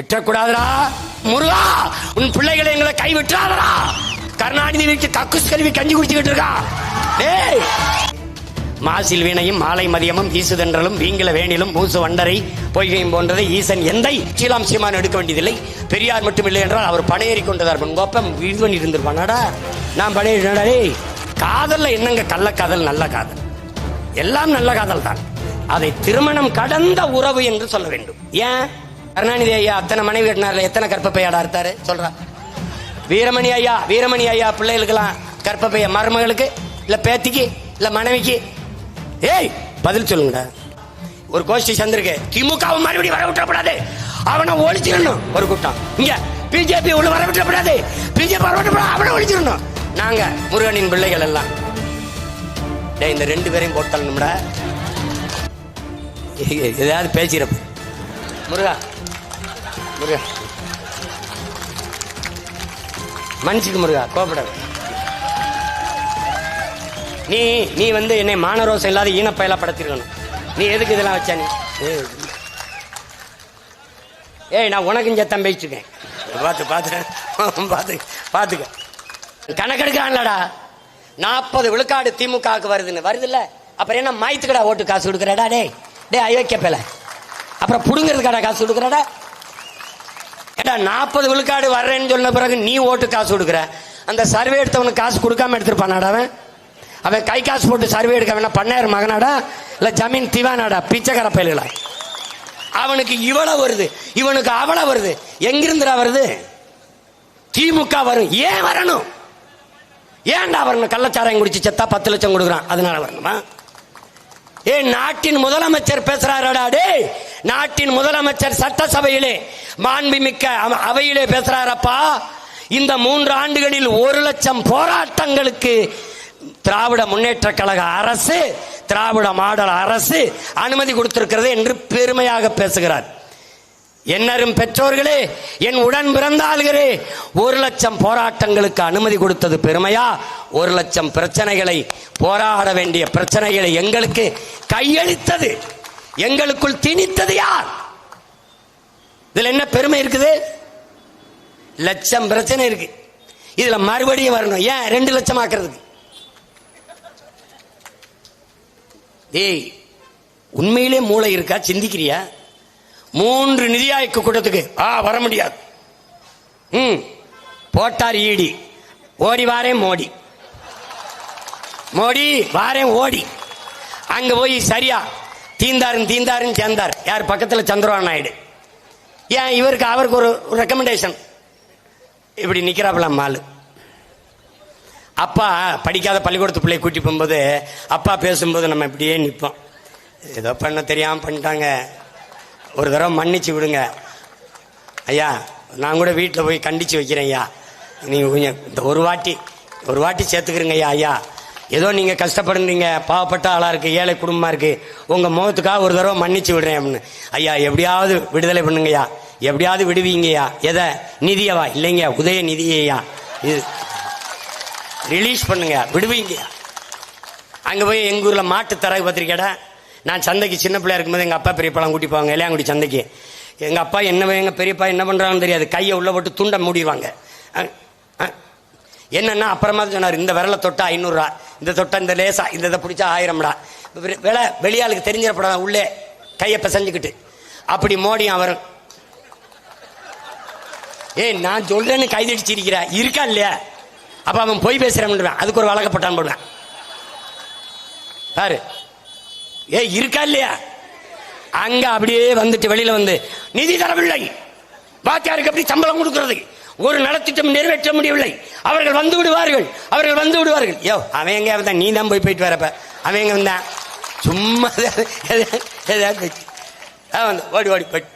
விட்டக்கூடாதரா முருகா உன் பிள்ளைகளை எங்களை கை விட்டுறாதடா கருணாநிதி கக்குஸ் கல்வி கஞ்சி குடிச்சுக்கிட்டு இருக்கா. டேய். மாசில் வீணையும் மாலை மதியமும் ஈசுதென்றலும் வீங்கில வேணிலும் மூசு வண்டரை பொய்கையும் போன்றதை ஈசன் எந்தை சீலாம் எடுக்க வேண்டியதில்லை. பெரியார் மட்டும் இல்லை என்றால் அவர் பணையேறி கொண்டதார். கோப்பம் இது பண்ணி இருந்திருப்பானாடா. நான் பணையேறினாடா டேய். காதல்ல என்னங்க கள்ள காதல் நல்ல காதல்? எல்லாம் நல்ல காதல் தான் அதை திருமணம் கடந்த உறவு என்று சொல்ல வேண்டும். ஏன்? கருணாநிதி ஐயா அத்தனை மனைவி கட்டினார்ல எத்தனை கற்பப்பையாடா இருத்தாரு சொல்றா. வீரமணி ஐயா வீரமணி ஐயா பிள்ளைகளுக்கெல்லாம் கற்பப்பைய மருமகளுக்கு இல்ல பேத்திக்கு இல்ல மனைவிக்கு? ஏய் பதில் சொல்லுங்கடா. ஒரு கோஷ்டி சந்திருக்கு. திமுக மறுபடியும் வர விட்டுறப்படாது அவனை ஒழிச்சிடணும். ஒரு கூட்டம். இங்க பிஜேபி உள்ள வர விட்டுறப்படாது பிஜேபி வர விட்டுறப்படாது அவனை ஒழிச்சிடணும். நாங்க முருகனின் பிள்ளைகள் எல்லாம். டேய் இந்த ரெண்டு பேரையும் போட்டணும்டா ஏதாவது பேசிறப்ப முருகா முருகா. மன்னிச்சுக்கு முருகா கோபப்படாத. நீ நீ வந்து என்னை மானரோசம் இல்லாத ஈனப்பயலா படுத்திருக்கணும். நீ எதுக்கு இதெல்லாம் வச்சா நீ? ஏய். நான் உனக்கும் சத்தம் பேசிருக்கேன் பார்த்து பார்த்து பார்த்து பார்த்துக்க. கணக்கெடுக்கிறான்லடா நாற்பது விழுக்காடு திமுகவுக்கு வருதுன்னு. வருதுல்ல? அப்புறம் என்ன மாய்த்துக்கடா ஓட்டு காசு கொடுக்குறடா டேய். டேய் அயோக்கிய பேல அப்புறம் புடுங்கிறதுக்கடா காசு கொடுக்குறடா. ஏடா நாற்பது விழுக்காடு வர்றேன்னு சொன்ன பிறகு நீ ஓட்டு காசு கொடுக்குற? அந்த சர்வே எடுத்தவனுக்கு காசு கொடுக்காம எடுத்துருப்பானாடா அவன்? அவன் கை காசு போட்டு சர்வே எடுக்க வேணா பண்ணாயிரம் மகனாடா? இல்லை ஜமீன் திவானாடா பிச்சைக்கார பயல்களா? அவனுக்கு இவ்வளவு வருது இவனுக்கு அவ்வளவு வருது. எங்கிருந்துடா வருது? திமுக வரும். ஏன் வரணும்? ஏன்டா வரணும்? கள்ளச்சாராயம் குடிச்சு செத்தா பத்து லட்சம் கொடுக்குறான். அதனால வரணுமா? ஏ நாட்டின் முதலமைச்சர் பேசுறாரடா டே நாட்டின் முதலமைச்சர் சட்டசபையிலே மாண்புமிக்க அவையிலே பேசுறாரப்பா. இந்த மூன்று ஆண்டுகளில் ஒரு லட்சம் போராட்டங்களுக்கு திராவிட முன்னேற்ற கழக அரசு திராவிட மாடல் அரசு அனுமதி கொடுத்திருக்கிறது என்று பெருமையாக பேசுகிறார். என்னரும் பெற்றோர்களே என் உடன் பிறந்தாளுகரே ஒரு லட்சம் போராட்டங்களுக்கு அனுமதி கொடுத்தது பெருமையா? ஒரு லட்சம் பிரச்சனைகளை போராட வேண்டிய பிரச்சனைகளை எங்களுக்கு கையளித்தது. எங்களுக்குள் திணித்தது யார்? இதுல என்ன பெருமை இருக்குது? லட்சம் பிரச்சனை இருக்கு. இதுல மறுபடியும் வரணும். ஏன்? ரெண்டு லட்சம் ஆக்குறதுக்கு. டேய் உண்மையிலே மூளை இருக்கா? சிந்திக்கிறியா? மூன்று நிதி ஆய்வு கூட்டத்துக்கு ஆ வர முடியாது. ம் போட்டார் ஈடி. ஓடி வாரேன் மோடி. மோடி வாரேன் ஓடி. அங்க போய் சரியா. தீந்தாருன்னு தீந்தாருன்னு சேர்ந்தார். யார் பக்கத்தில்? சந்திரபாபு நாயுடு. ஏன் இவருக்கு அவருக்கு ஒரு ரெக்கமெண்டேஷன் இப்படி நிற்கிறாப்பலாம் மாலு அப்பா படிக்காத பள்ளிக்கூடத்து பிள்ளைய கூட்டி போகும்போது அப்பா பேசும்போது நம்ம இப்படியே நிற்போம் ஏதோ பண்ண தெரியாமல் பண்ணிட்டாங்க. ஒரு தடவை மன்னிச்சு விடுங்க. ஐயா நான் கூட வீட்டில் போய் கண்டிச்சு வைக்கிறேன் ஐயா. நீங்கள் கொஞ்சம் இந்த ஒரு வாட்டி ஒரு வாட்டி சேர்த்துக்கிறீங்க ஐயா ஐயா. ஏதோ நீங்கள் கஷ்டப்படுறீங்க பாவப்பட்ட ஆளாக இருக்குது ஏழை குடும்பமாக இருக்குது உங்கள் முகத்துக்காக ஒரு தடவை மன்னிச்சு விடுறேன் அப்படின்னு. ஐயா எப்படியாவது விடுதலை பண்ணுங்கய்யா எப்படியாவது விடுவீங்கய்யா எதை? நிதியவா? இல்லைங்க உதய நிதியையா இது ரிலீஸ் பண்ணுங்க விடுவீங்கய்யா அங்கே போய் எங்கள் ஊரில் மாட்டு தரகு பத்திரிக்கைடா நான் சந்தைக்கு சின்ன பிள்ளையா இருக்கும்போது எங்கள் அப்பா பெரியப்பாலாம் கூட்டி போவாங்க இளையாங்குடி சந்தைக்கு. எங்கள் அப்பா என்ன எங்கள் பெரியப்பா என்ன பண்ணுறாங்கன்னு தெரியாது. கையை உள்ள போட்டு துண்டை மூடிடுவாங்க. என்னென்னா என்னன்னா அப்புறமா தான் சொன்னார் இந்த விரலை தொட்டா ஐநூறுரூவா இந்த தொட்டா இந்த லேசா இந்த இதை பிடிச்சா ஆயிரம்டா. விலை வெளியாளுக்கு தெரிஞ்சிடப்படாத உள்ளே கையை பிசைஞ்சுக்கிட்டு. அப்படி மோடியும் வரும் ஏய் நான் சொல்றேன்னு இருக்கிறேன் இருக்கா இல்லையா? அப்போ அவன் பொய் பேசுறேன் அதுக்கு ஒரு வழக்கப்பட்டான் போடுவேன். பாரு. ஏய் இருக்கா இல்லையா? அங்க அப்படியே வந்துட்டு வெளியில வந்து நிதி தரவில்லை. வாத்தியாருக்கு அப்படி சம்பளம் கொடுக்கிறது? ஒரு நலத்திட்டம் நிறைவேற்ற முடியவில்லை. அவர்கள் வந்து விடுவார்கள். அவர்கள் வந்து விடுவார்கள். யோ அவன் எங்க வந்தான் நீ தான் போய் போயிட்டு வரப்ப. அவன் எங்க வந்தான்? சும்மா வந்து ஓடி ஓடி போயிட்டு.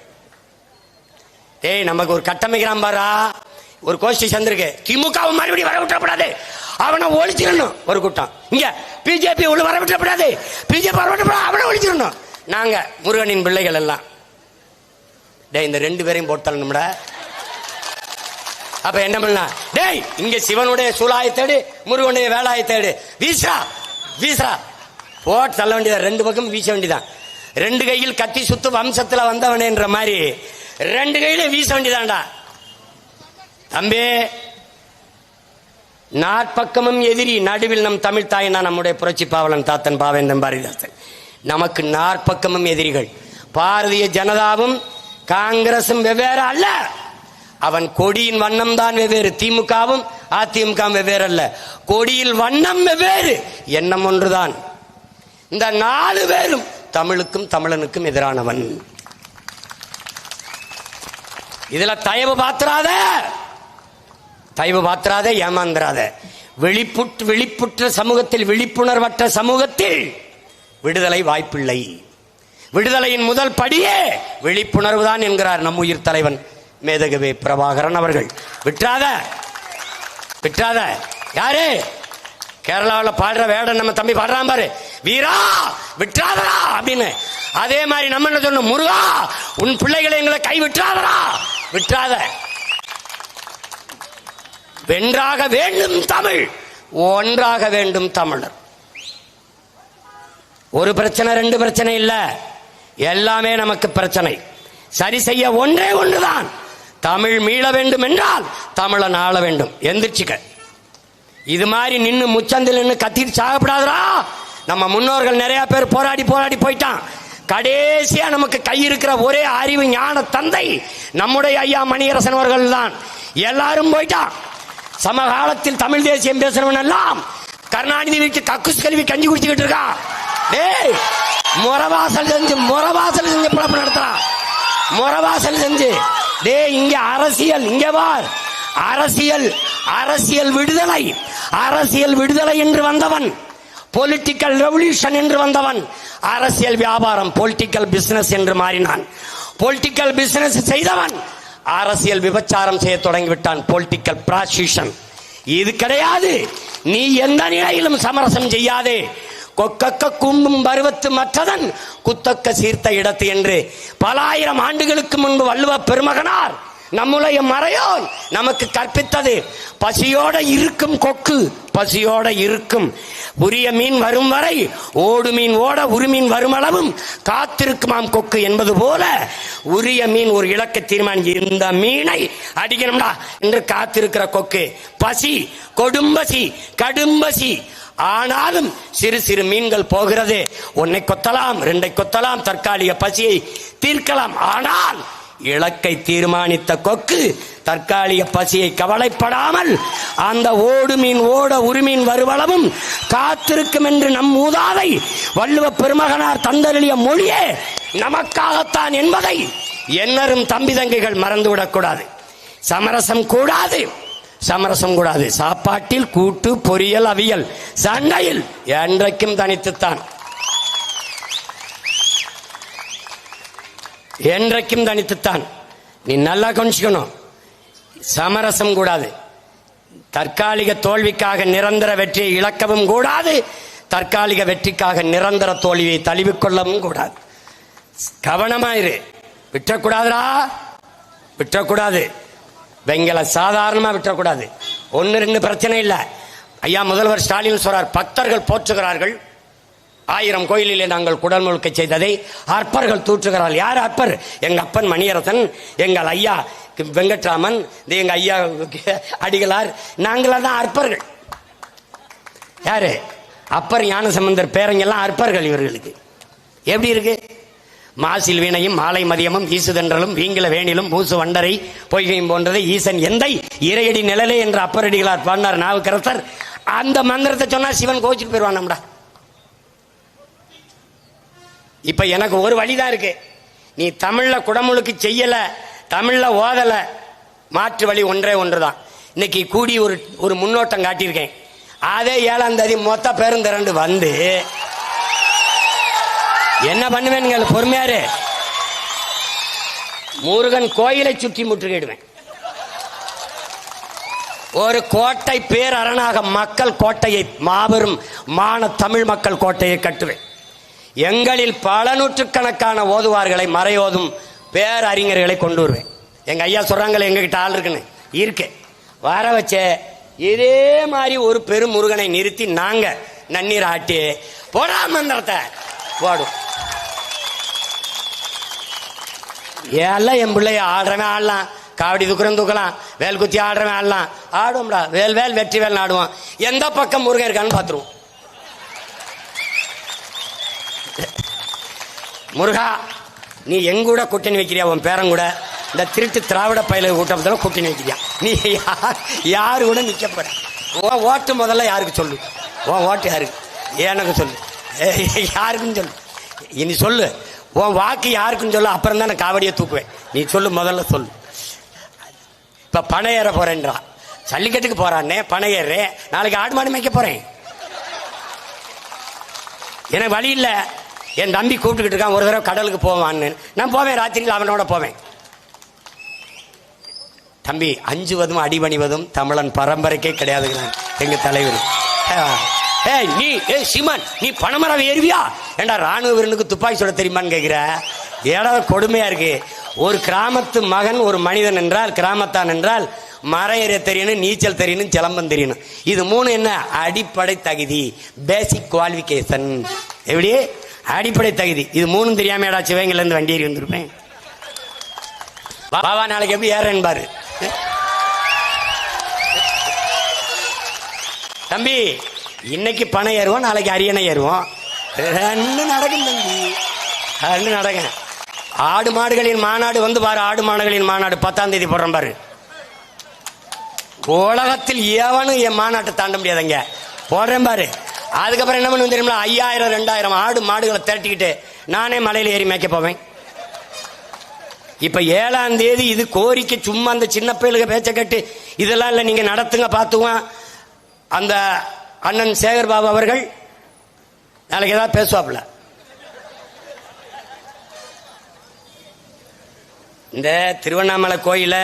டேய் நமக்கு ஒரு கட்டமைக்கிறான் பாரா. ஒரு கோஷ்டி சந்திருக்கு திமுக மறுபடியும் வர விட்டப்படாது அவனை ஒழிச்சிடணும். ஒரு கூட்டம். இங்க பிஜேபி உள்ள வர விட்டப்படாது பிஜேபி வர விட்டப்படாது அவனை ஒழிச்சிடணும். நாங்க முருகனின் பிள்ளைகள் எல்லாம். டேய் இந்த ரெண்டு பேரையும் போட்டணும்டா அப்ப என்ன பண்ணலாம்? டேய் இங்க சிவனுடைய சூலாயை தேடு முருகனுடைய வேலாய தேடு. வீசா வீசா போட்டு தள்ள வேண்டியதா? ரெண்டு பக்கம் வீச வேண்டியதான் ரெண்டு கையில் கத்தி சுத்து வம்சத்துல வந்தவனேன்ற மாதிரி. ரெண்டு கையில வீச வேண்டியதான்டா. அம்பே நாற்பக்கமும் எதிரி நடுவில் நம் தமிழ் தாயினா நம்முடைய புரட்சி பாவலன் தாத்தன் பாவேந்தன் பாரதிதாசன் நமக்கு நாற்பக்கமும் எதிரிகள். பாரதிய ஜனதாவும் காங்கிரசும் வெவ்வேறு அல்ல. அவன் கொடியின் வண்ணம் தான் வெவ்வேறு. திமுகவும் அதிமுக வெவ்வேறு அல்ல. கொடியில் வண்ணம் வெவ்வேறு. எண்ணம் ஒன்றுதான். இந்த நாலு பேரும் தமிழுக்கும் தமிழனுக்கும் எதிரானவன். இதுல தயவு பாத்திராத. தயவு பாத்திராத ஏமாந்துராத வெளிப்புற்று விழிப்புற்ற சமூகத்தில் விழிப்புணர்வற்ற சமூகத்தில் விடுதலை வாய்ப்பில்லை. விடுதலையின் முதல் படியே விழிப்புணர்வு தான் என்கிறார் நம் உயிர் தலைவன் மேதகவே பிரபாகரன் அவர்கள். விட்டுறாத. விட்டுறாத. யாரு? கேரளாவில் பாடுற வேடம் நம்ம தம்பி பாடுறான் பாரு. வீரா விட்டுறாதடா அப்படின்னு. அதே மாதிரி நம்ம என்ன சொல்லணும்? முருகா உன் பிள்ளைகளை எங்களை கை விட்டுறாதடா. விட்டுறாத. வென்றாக வேண்டும் தமிழ். ஒன்றாக வேண்டும் தமிழர். ஒரு பிரச்சனை ரெண்டு பிரச்சனை இல்ல. எல்லாமே நமக்கு பிரச்சனை. சரி செய்ய ஒன்றே ஒன்றுதான். தமிழ் மீள வேண்டும் என்றால் தமிழன் ஆள வேண்டும். எந்திரிச்சுக்க. இது மாதிரி நின்று முச்சந்தில் நின்று கத்திட்டு சாகப்படாதரா நம்ம முன்னோர்கள் நிறைய பேர் போராடி போராடி போயிட்டான். கடைசியா நமக்கு கை இருக்கிற ஒரே அறிவு ஞான தந்தை நம்முடைய ஐயா மணியரசன் அவர்கள் தான் எல்லாரும் போயிட்டான். சமகாலத்தில் தமிழ் தேசியம் பேசுறவன் எல்லாம் கருணாநிதி வீட்டு கக்குஸ் கல்வி கஞ்சி குடிச்சுக்கிட்டு இருக்கான் டேய் முறவாசல் செஞ்சு முறவாசல் செஞ்சு பிழப்பு நடத்துறான் முறவாசல் செஞ்சு. டே இங்க அரசியல் இங்க பார். அரசியல் அரசியல் விடுதலை அரசியல் விடுதலை என்று வந்தவன். பொலிட்டிக்கல் ரெவல்யூஷன் என்று வந்தவன். அரசியல் வியாபாரம் பொலிட்டிக்கல் பிசினஸ் என்று மாறினான். பொலிட்டிக்கல் பிசினஸ் செய்தவன். அரசியல் விபச்சாரம் செய்ய தொடங்கிவிட்டான் பொலிட்டிக்கல் பிராசிஷன் இது கிடையாது. நீ எந்த நிலையிலும் சமரசம் செய்யாதே. கொக்கக்க கும்பும் பருவத்து மற்றதன் குத்தக்க சீர்த்த இடத்து என்று பல ஆயிரம் ஆண்டுகளுக்கு முன்பு வள்ளுவ பெருமகனார் நம்முடைய மறையோன் நமக்கு கற்பித்தது. பசியோட இருக்கும் கொக்கு பசியோட இருக்கும். உரிய மீன் வரும் வரை ஓடு மீன் ஓட உருமீன் வரும் அளவும் காத்திருக்குமாம் கொக்கு என்பது போல உரிய மீன் ஒரு இலக்க தீர்மானிச்சு இந்த மீனை அடிக்கணும்டா என்று காத்திருக்கிற கொக்கு. பசி கொடும்பசி கடும்பசி ஆனாலும் சிறு சிறு மீன்கள் போகிறது. ஒன்னை கொத்தலாம் ரெண்டை கொத்தலாம் தற்காலிக பசியை தீர்க்கலாம். ஆனால் இலக்கை தீர்மானித்த கொக்கு தற்காலிக பசியை கவலைப்படாமல் அந்த ஓடு மீன் ஓட உரிமீன் வருவளவும் காத்திருக்கும் என்று நம் மூதாதை வள்ளுவ பெருமகனார் தந்தருளிய மொழியே நமக்காகத்தான் என்பதை என்னரும் தம்பி தங்கைகள் மறந்துவிடக்கூடாது சமரசம் கூடாது. சமரசம் கூடாது. சாப்பாட்டில் கூட்டு பொரியல் அவியல் சண்டையில் என்றைக்கும் தனித்துத்தான். என்றைக்கும் தனித்துத்தான். நீ நல்லா கொஞ்சிக்கணும் சமரசம் கூடாது. தற்காலிக தோல்விக்காக நிரந்தர வெற்றியை இழக்கவும் கூடாது. தற்காலிக வெற்றிக்காக நிரந்தர தோல்வியை தழுவிக்கொள்ளவும் கூடாது. கவனமாயிரு. விட்டக்கூடாதுடா. விட்டக்கூடாது. வெங்கல சாதாரணமா விட்டக்கூடாது. ஒன்னு ரெண்டு பிரச்சனை இல்லை. ஐயா முதல்வர் ஸ்டாலின் சொல்றார் பக்தர்கள் போற்றுகிறார்கள். ஆயிரம் கோயிலிலே நாங்கள் குடல் முழுக்க செய்ததை அற்பர்கள் தூற்றுகிறார்கள். யார் அற்பர்? எங்க அப்பன் மணியரசன் எங்கள் ஐயா வெங்கட்ராமன் எங்க ஐயா அடிகளார். நாங்களா தான் அற்பர்கள். யாரு? அப்பர் ஞானசம்பந்தர் பேரங்கெல்லாம் அற்பர்கள் இவர்களுக்கு. எப்படி இருக்கு? மாசில் வீணையும் மாலை மதியமும் ஈசுதன்றலும் வீங்கில வேணிலும் மூசு வண்டரை பொய்கையும் போன்றது ஈசன் எந்தை இறையடி நிழலே என்ற அப்பரடிகளார் பாடினார் நாவுக்கரசர். அந்த மந்திரத்தை சொன்னா சிவன் கோச்சிட்டு போயிடுவான் நம்மடா. இப்ப எனக்கு ஒரு வழிதான் இருக்கு. நீ தமிழ்ல குடமுழுக்கு செய்யல தமிழ்ல ஓதல மாற்று வழி ஒன்றே ஒன்றுதான். இன்னைக்கு கூடி ஒரு ஒரு முன்னோட்டம் காட்டியிருக்கேன். அதே ஏழாம் தேதி மொத்த பேருந்து திரண்டு வந்து என்ன பண்ணுவேன் பொறுமையாரு? முருகன் கோயிலை சுற்றி முற்றுகையிடுவேன். ஒரு கோட்டை பேரரணாக மக்கள் கோட்டையை மாபெரும் மான தமிழ் மக்கள் கோட்டையை கட்டுவேன். எங்களில் பல நூற்றுக்கணக்கான ஓதுவார்களை மறையோதும் பேரறிஞர்களை கொண்டு வருவேன். எங்கள் ஐயா சொல்கிறாங்களே எங்ககிட்ட ஆள் இருக்குன்னு. இருக்கு. வர வச்ச இதே மாதிரி ஒரு பெரும் முருகனை நிறுத்தி நாங்கள் நன்னீர் ஆட்டி போடா மந்திரத்தை. போடும் ஏல்லாம் என் பிள்ளைய ஆடுறவன் ஆடலாம். காவடி தூக்குறவன் தூக்கலாம். வேல் குத்தி ஆடுறவன் ஆடலாம். ஆடுவோம்டா. வேல் வேல் வெற்றி வேல் ஆடுவோம் எந்த பக்கம் முருகன் இருக்கான்னு பார்த்துருவோம். முருகா நீ எங்கூட கூட்டணி வைக்கிறியா? உன் பேரன் கூட. இந்த திருட்டு திராவிட பயில கூட்டத்தில் கூட்டணி வைக்கிறியா? நீ யார் யாரு கூட நிற்கப்பட உன் ஓட்டு முதல்ல யாருக்கு சொல்லு? உன் ஓட்டு யாருக்கு? எனக்கு சொல்லு. ஏய், யாருக்குன்னு சொல்லு. இனி சொல்லு. உன் வாக்கு யாருக்குன்னு சொல்லு. அப்புறம் தான் நான் காவடியை தூக்குவேன். நீ சொல்லு முதல்ல சொல்லு. இப்போ பணம் ஏற போகிறேன்றான் சல்லிக்கட்டுக்கு போகிறான்னே பணம் ஏறுறேன் நாளைக்கு ஆடு மாடு மேய்க்க போகிறேன் எனக்கு வழி இல்லை. என் தம்பி கூப்பிட்டுக்கிட்டு இருக்கான் ஒரு தடவை கடலுக்கு போவான்னு. நான் போவேன் ராத்திரியில் அவனோட போவேன். தம்பி அஞ்சுவதும் அடிபணிவதும் தமிழன் பரம்பரைக்கே கிடையாதுங்கிறான் எங்க தலைவர். ஏ நீ ஏ சீமான் நீ பணமரம் ஏறுவியா? ஏண்டா ராணுவ வீரனுக்கு துப்பாக்கி சுட தெரியுமான்னு கேட்குற ஏதாவது கொடுமையா இருக்கு. ஒரு கிராமத்து மகன் ஒரு மனிதன் என்றால் கிராமத்தான் என்றால் மரம் ஏற தெரியணும் நீச்சல் தெரியணும் சிலம்பம் தெரியணும். இது மூணு என்ன? அடிப்படை தகுதி. பேசிக் குவாலிஃபிகேஷன் எப்படி? அடிப்படை தகுதி. இது மூணும் தெரியாம ஏடா சிவங்கள்ல இருந்து வண்டி ஏறி வந்திருப்பேன் பாபா நாளைக்கு எப்படி ஏறேன் பாரு. தம்பி இன்னைக்கு பணம் ஏறுவோம் நாளைக்கு அரியணை ஏறுவோம். ரெண்டு நடக்கும் தம்பி. ரெண்டு நடக்கும். ஆடு மாடுகளின் மாநாடு வந்து பாரு ஆடு மாடுகளின் மாநாடு பத்தாம் தேதி போடுறோம் பாரு. உலகத்தில் எவனும் என் மாநாட்டை தாண்ட முடியாதுங்க. போடுறேன் பாரு. அதுக்கப்புறம் என்ன பண்ணுவோம் தெரியுமா? ஐயாயிரம் ரெண்டாயிரம் ஆடு மாடுகளை திரட்டிக்கிட்டு நானே மலையில ஏறி மேய்க்க போவேன். இப்ப ஏழாம் தேதி இது கோரிக்கை சும்மா அந்த சின்ன பிள்ளைகளுக்கு பேச்ச கட்டு இதெல்லாம் இல்லை நீங்க நடத்துங்க பார்த்துவான் அந்த அண்ணன் சேகர் பாபு அவர்கள் நாளைக்கு ஏதாவது பேசுவாப்புல. இந்த திருவண்ணாமலை கோயிலை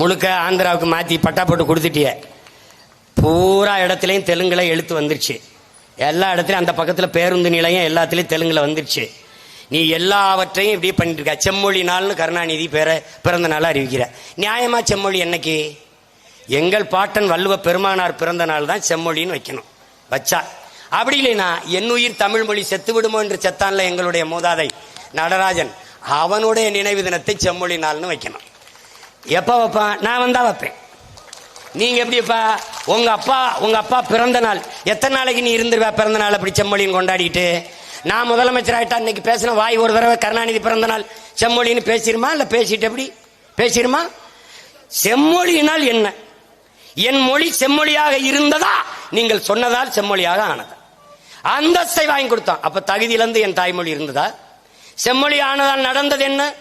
முழுக்க ஆந்திராவுக்கு மாற்றி பட்டா போட்டு கொடுத்துட்டியே. பூரா இடத்துலையும் தெலுங்குல எழுத்து வந்துருச்சு. எல்லா இடத்துலையும் அந்த பக்கத்தில் பேருந்து நிலையம் எல்லாத்துலேயும் தெலுங்குல வந்துருச்சு. நீ எல்லாவற்றையும் இப்படி பண்ணிட்டு இருக்க. செம்மொழி நாள்னு கருணாநிதி பேர பிறந்த நாளாக அறிவிக்கிற. நியாயமா செம்மொழி என்னைக்கு? எங்கள் பாட்டன் வள்ளுவ பெருமானார் பிறந்த நாள் தான் செம்மொழின்னு வைக்கணும். வச்சா. அப்படி இல்லைனா என்னுயிர் தமிழ் மொழி செத்து விடுமோ என்று செத்தான்ல எங்களுடைய மூதாதை நடராஜன். அவனுடைய நினைவு தினத்தை செம்மொழி நாள்னு வைக்கணும். எப்போ வைப்பான்? நான் வந்தா வைப்பேன். நீங்க எப்படிப்பா? உங்க அப்பா உங்க அப்பா பிறந்த நாள். எத்தனை நாளைக்கு நீ இருந்துருவா பிறந்த நாள் அப்படி செம்மொழின்னு கொண்டாடிட்டு நான் முதலமைச்சர் ஆயிட்டா இன்னைக்கு பேசின வாய் ஒரு தடவை கருணாநிதி பிறந்த நாள் செம்மொழின்னு பேசிடுமா? இல்லை பேசிட்டு எப்படி? பேசிடுமா? செம்மொழியினால் என்ன? என் மொழி செம்மொழியாக இருந்ததா? நீங்கள் சொன்னதால் செம்மொழியாக ஆனது. அந்தஸ்தை வாங்கி கொடுத்தான். அப்ப தகுதியிலிருந்து என் தாய்மொழி இருந்ததா? செம்மொழி ஆனதால் நடந்தது என்ன?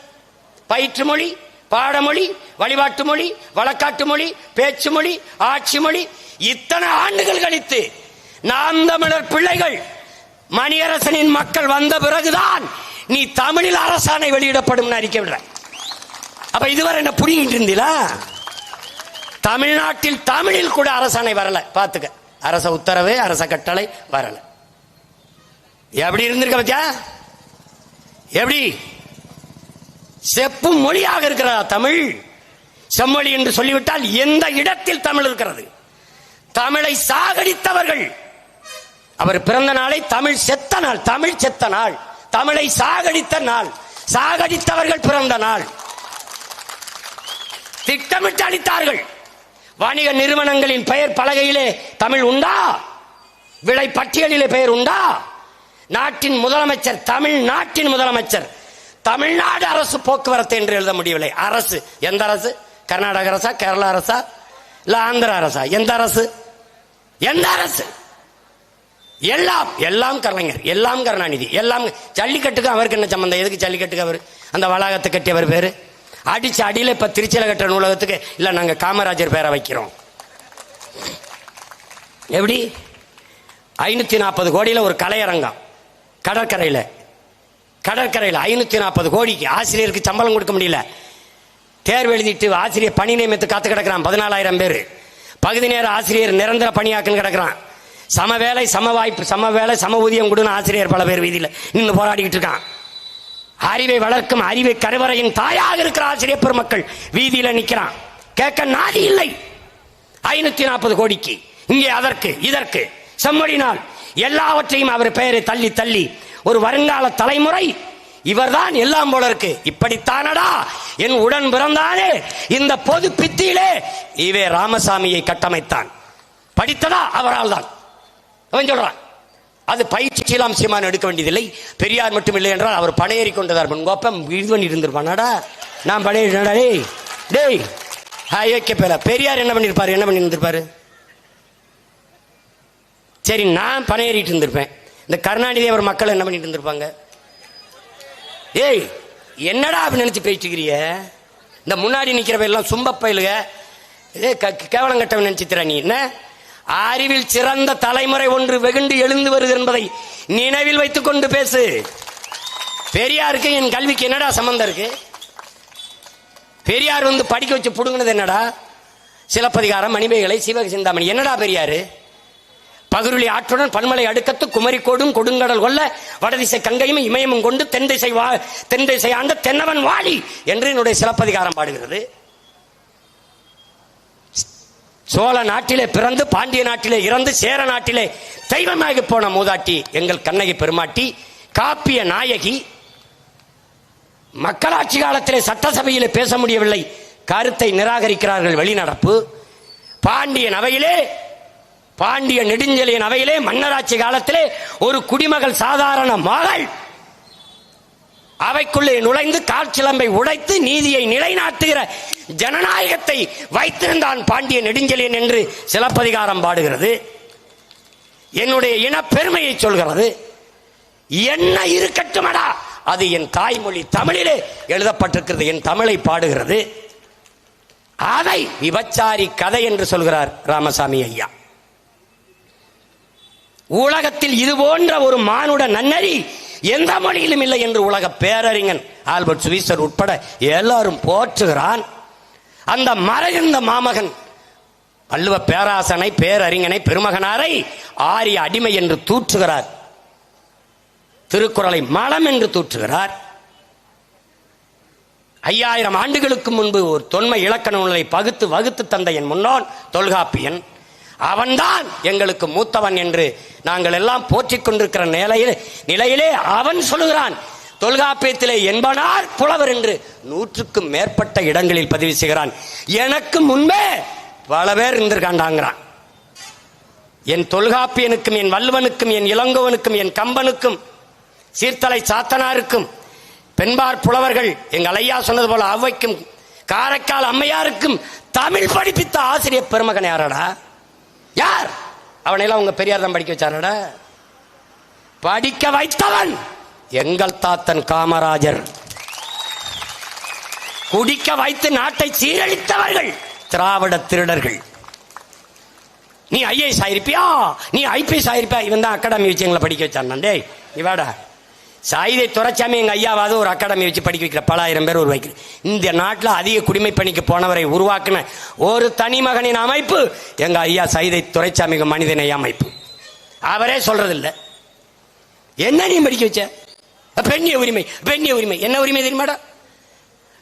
பயிற்று மொழி? பாடமொழி வழிபாட்டு மொழி வழக்காட்டு மொழி பேச்சு மொழி ஆட்சி மொழி இத்தனை ஆண்டுகள் கழித்து நாம் தமிழர் பிள்ளைகள் மணியரசனின் மக்கள் வந்த பிறகுதான் நீ தமிழில் அரசாணை வெளியிடப்படும் அறிக்கை விடுற. அப்ப இதுவரை என்ன புரியிட்டு இருந்தீங்களா? தமிழ்நாட்டில் தமிழில் கூட அரசாணை வரல. பாத்துக்க அரச உத்தரவு அரச கட்டளை வரல. எப்படி இருந்திருக்க பத்தியா? எப்படி? செப்பும் மொழியாக இருக்கிறதா தமிழ்? செம்மொழி என்று சொல்லிவிட்டால் எந்த இடத்தில் தமிழ் இருக்கிறது? தமிழை சாகடித்தவர்கள். அவர் பிறந்த நாளை தமிழ் செத்த நாள் தமிழ் செத்த நாள் தமிழை சாகடித்த நாள் சாகடித்தவர்கள் பிறந்த நாள். திட்டமிட்டு அளித்தார்கள். வணிக நிறுவனங்களின் பெயர் பலகையிலே தமிழ் உண்டா? விலை பட்டியலிலே பெயர் உண்டா? நாட்டின் முதலமைச்சர் தமிழ் நாட்டின் முதலமைச்சர் தமிழ்நாடு அரசு போக்குவரத்து என்று எழுத முடியவில்லை. அரசு. எந்த அரசு? கர்நாடக அரசா கேரளா அரசா இல்ல ஆந்திர அரசா? எந்த அரசு? எந்த அரசு? எல்லாம் எல்லாம் கலைஞர் எல்லாம் கருணாநிதி எல்லாம் ஜல்லிக்கட்டுக்கு அவருக்கு என்ன சம்பந்தம்? எதுக்கு ஜல்லிக்கட்டுக்கு அவர்? அந்த வளாகத்தை கட்டியவர் பேரு? அடிச்சு அடியில் இப்ப திருச்சியில கட்டுற நூலகத்துக்கு இல்ல நாங்க காமராஜர் பேரை வைக்கிறோம். எப்படி? ஐநூத்தி நாற்பது கோடியில ஒரு கலையரங்கம் கடற்கரையில. கடற்கரையில் ஐநூற்றி நாற்பது கோடிக்கு ஆசிரியருக்கு சம்பளம் கொடுக்க முடியல. தேர்வு எழுதிட்டு ஆசிரியர் பணி நியமித்து காத்து கிடக்கிறான். பதினாலாயிரம் பேர். பகுதி நேர ஆசிரியர் நிரந்தர பணியாக்குன்னு கிடக்கிறான். சம வேலை சம வாய்ப்பு சம வேலை சம ஊதியம் கொடுன்னு ஆசிரியர் பல பேர் வீதியில் நின்று போராடிக்கிட்டு இருக்கான். அறிவை வளர்க்கும் அறிவை கருவறையின் தாயாக இருக்கிற ஆசிரியர் பெருமக்கள் வீதியில் நிற்கிறான் கேட்க நாதி இல்லை. ஐநூத்தி நாற்பது கோடிக்கு. இங்கே அதற்கு இதற்கு. செம்மொழினால் எல்லாவற்றையும் அவர் பெயரை தள்ளி தள்ளி ஒரு வருங்கால தலைமுறை இவர்தான் எல்லாம் போல இருக்கு. இப்படித்தானடா? என் உடன் பிறந்தானே. இந்த பொது பித்தியிலே இவே ராமசாமியை கட்டமைத்தான். படித்ததா? அவரால் தான். அவன் சொல்றான். அது பயிற்சி சீலாம் சீமான் எடுக்க வேண்டியதில்லை. பெரியார் மட்டும் இல்லை என்றால் அவர் பணையேறி கொண்டதார் உங்கப்பம் இது பண்ணி இருந்திருப்பானாடா? நான் பணையேறினடா டேய்? டேய் ஐயோக்கிய பேர பெரியார் என்ன பண்ணியிருப்பார் என்ன பண்ணி இருந்திருப்பாரு சரி நான் பணையேறிட்டு இருந்திருப்பேன். இந்த கருணாநிதி அவர் மக்கள் என்ன பண்ணிட்டு இருந்திருப்பாங்க? ஏய் என்னடா அப்படி நினைச்சு பேசிக்கிறிய இந்த முன்னாடி நிக்கிறவ எல்லாம் சும்ப பயிலுக. இதே கேவலம் கட்டவன் நினைச்சுத்திர நீ என்ன? அறிவில் சிறந்த தலைமுறை ஒன்று வெகுண்டு எழுந்து வருது என்பதை நினைவில் வைத்துக் கொண்டு பேசு. பெரியாருக்கு என் கல்விக்கு என்னடா சம்பந்தம் இருக்கு? பெரியார் வந்து படிக்க வச்சு புடுங்கினது என்னடா? சிலப்பதிகாரம் மணிமேகலை சிவக சிந்தாமணி என்னடா பெரியாரு? பகருளி ஆற்றுடன் பன்மலை அடுக்கத்து குமரிக்கோடும் கொடுங்கடல் கொல்ல வடதிசை கங்கையும் இமயமும் கொண்டு தென் திசை வா தென் திசை ஆண்ட தென்னவன் வாழி என்று என்னுடைய சிலப்பதிகாரம் பாடுகிறது. சோழ நாட்டிலே பிறந்து பாண்டிய நாட்டிலே இறந்து சேர நாட்டிலே தெய்வமாகி போன மூதாட்டி எங்கள் கண்ணகி பெருமாட்டி காப்பிய நாயகி. மக்களாட்சி காலத்திலே சட்டசபையிலே பேச முடியவில்லை. கருத்தை நிராகரிக்கிறார்கள் வெளிநடப்பு. பாண்டியன் அவையிலே பாண்டிய நெடுஞ்செலியன் அவையிலே மன்னராட்சி காலத்திலே ஒரு குடிமகள் சாதாரண மகள். அவைக்குள்ளே நுழைந்து காற்சிலம்பை உடைத்து நீதியை நிலைநாட்டுகிற ஜனநாயகத்தை வைத்திருந்தான் பாண்டிய நெடுஞ்செலியன் என்று சிலப்பதிகாரம் பாடுகிறது. என்னுடைய இன பெருமையை சொல்கிறது. என்ன இருக்கட்டுமடா? அது என் தாய்மொழி தமிழிலே எழுதப்பட்டிருக்கிறது. என் தமிழை பாடுகிறது. அதை விபச்சாரி கதை என்று சொல்கிறார் ராமசாமி ஐயா. உலகத்தில் இது போன்ற ஒரு மானுட நன்னறி எந்த மொழியிலும் இல்லை என்று உலக பேரறிஞன் ஆல்பர்ட் சுவிசர் உட்பட எல்லாரும் போற்றுகிறான். அந்த மறைந்த மாமகன் வள்ளுவ பேராசனை பேரறிஞனை பெருமகனாரை ஆரிய அடிமை என்று தூற்றுகிறார். திருக்குறளை மலம் என்று தூற்றுகிறார். ஐயாயிரம் ஆண்டுகளுக்கு முன்பு ஒரு தொன்மை இலக்கண நூலை பகுத்து வகுத்து தந்த என் முன்னோன் தொல்காப்பியன். அவன்தான் எங்களுக்கு மூத்தவன் என்று நாங்கள் எல்லாம் போற்றிக் கொண்டிருக்கிற நிலையில் நிலையிலே அவன் சொல்லுகிறான் தொல்காப்பியத்திலே என்பனார் புலவர் என்று நூற்றுக்கும் மேற்பட்ட இடங்களில் பதிவு செய்கிறான். எனக்கு முன்பே பல பேர் இருந்திருக்காண்டாங்கிறான். என் தொல்காப்பியனுக்கும் என் வள்ளுவனுக்கும் என் இளங்கோவனுக்கும் என் கம்பனுக்கும் சீர்தலை சாத்தனாருக்கும் பெண்பார் புலவர்கள் எங்கள் ஐயா சொன்னது போல அவ்வைக்கும் காரைக்கால் அம்மையாருக்கும் தமிழ் படிப்பித்த ஆசிரியர் பெருமகன் யாரடா? யார்? அவனையெல்லாம் உங்க பெரியார் தான் படிக்க வச்சாரடா. படிக்க வைத்தவன் எங்கள் தாத்தன் காமராஜர். குடிக்க வைத்து நாட்டை சீரழித்தவர்கள் திராவிட திருடர்கள். நீ ஐஏஎஸ் ஆயிருப்பியா? நீ ஐபிஎஸ் ஆயிருப்பியா? இவன் தான் அகாடமி வச்சு எங்களை படிக்க வச்சான். டேய் இவாடா சாயுதை துறைச்சாமி எங்கள் ஐயாவாவது ஒரு அகாடமி வச்சு படிக்க வைக்கிற பலாயிரம் பேர் பேர் உருவாக்கிற இந்த நாட்டில் அதிக குடிமை பணிக்கு போனவரை உருவாக்கின ஒரு தனி மகனின் அமைப்பு எங்கள் ஐயா சைதை துறைச்சாமிக்கு மனிதனை அமைப்பு. அவரே சொல்றதில்ல. என்ன நீ படிக்க வச்ச? பெண்ணிய உரிமை பெண்ணிய உரிமை. என்ன உரிமை தெரியுமாடா?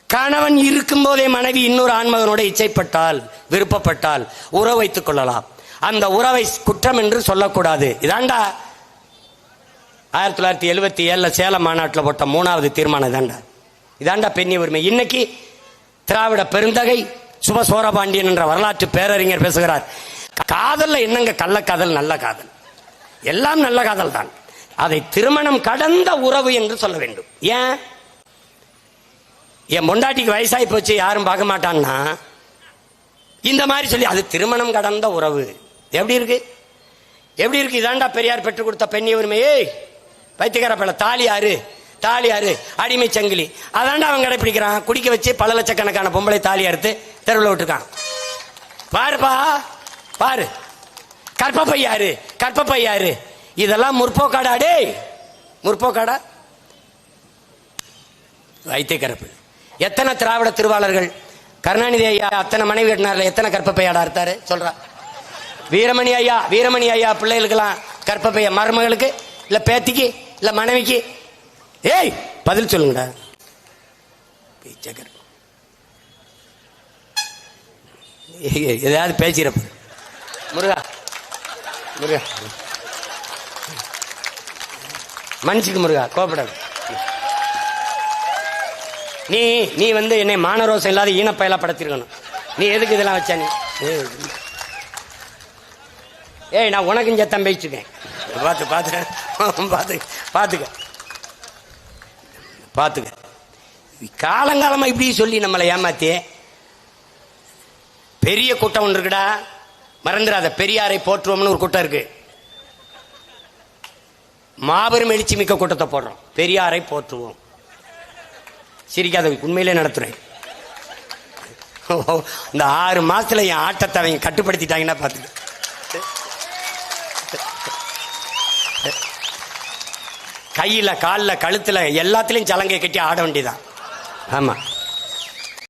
கணவன் இருக்கும் போதே மனைவி இன்னொரு ஆண்மகனோட இச்சைப்பட்டால் விருப்பப்பட்டால் உறவு வைத்துக் கொள்ளலாம். அந்த உறவை குற்றம் என்று சொல்லக்கூடாது. இதாண்டா ஆயிரத்தி தொள்ளாயிரத்தி எழுபத்தி ஏழுல சேலம் மாநாட்டில் போட்ட மூணாவது தீர்மானம் தாண்டா இதாண்டா பெண்ணி உரிமை. இன்னைக்கு திராவிட பெருந்தகை சுப சோரபாண்டியன் என்ற வரலாற்று பேரறிஞர் பேசுகிறார். காதல்ல என்னங்க கள்ளக்காதல் நல்ல காதல்? எல்லாம் நல்ல காதல் தான். அதை திருமணம் கடந்த உறவு என்று சொல்ல வேண்டும். ஏன்? என் பொண்டாட்டிக்கு வயசாகி போச்சு யாரும் பார்க்க மாட்டான்னா? இந்த மாதிரி சொல்லி அது திருமணம் கடந்த உறவு. எப்படி இருக்கு? எப்படி இருக்கு? இதாண்டா பெரியார் பெற்றுக் கொடுத்த பெண்ணி உரிமையே வைத்தியக்கார தாலி யாரு தாலி யாரு அடிமை சங்கிலி. அதாண்டா அவன் கடைப்பிடிக்கிறான். குடிக்க வச்சு பல லட்சக்கணக்கான பொம்பளை தாலி அறுத்து தெருவில் விட்டுருக்கான். பாருப்பா பாரு. கற்பப்பை யாரு கற்பப்பை இதெல்லாம் முற்போக்காடா டேய். முற்போக்காடா? வைத்தியக்கரப்பு. எத்தனை திராவிட திருவாளர்கள்? கருணாநிதி ஐயா அத்தனை மனைவி கட்டினார்ல எத்தனை கற்பப்பையாடா இருத்தாரு சொல்றா. வீரமணி ஐயா வீரமணி ஐயா பிள்ளைகளுக்கெல்லாம் கற்பப்பைய மருமகளுக்கு இல்லை பேத்திக்கு? இல்ல மனைவிக்கு. ஏய் பதில் சொல்லுங்கடா. ஏய், எதையாவது பேசிறப்ப முருகா. முருகா. மன்னிச்சுக்கு முருகா. கோபப்படாது. நீ நீ வந்து என்னை மானரோசம் இல்லாத ஈனப்பயலா படுத்திருக்கணும். நீ எதுக்கு இதெல்லாம் வச்ச நீ? ஏய். நான் உனக்கும் சத்தம் பேசிச்சுக்கேன் பார்த்து பார்த்து பார்த்து பார்த்துக்க பார்த்துக்க காலங்காலமா இப்படி சொல்லி நம்மளை ஏமாத்தி பெரிய கூட்டம் ஒன்று இருக்குடா. மறந்துடாத பெரியாரை போற்றுவோம்னு ஒரு கூட்டம் இருக்கு. மாபெரும் எழுச்சி மிக்க கூட்டத்தை போடுறோம். பெரியாரை போற்றுவோம். சிரிக்காத உண்மையிலே நடத்துறேன். இந்த ஆறு மாசத்துல என் ஆட்டத்தை அவங்க கட்டுப்படுத்திட்டாங்கன்னா பார்த்துக்க கையில் காலில் கழுத்தில் எல்லாத்துலேயும் சலங்கை கட்டி ஆட வேண்டியதான் ஆமாம்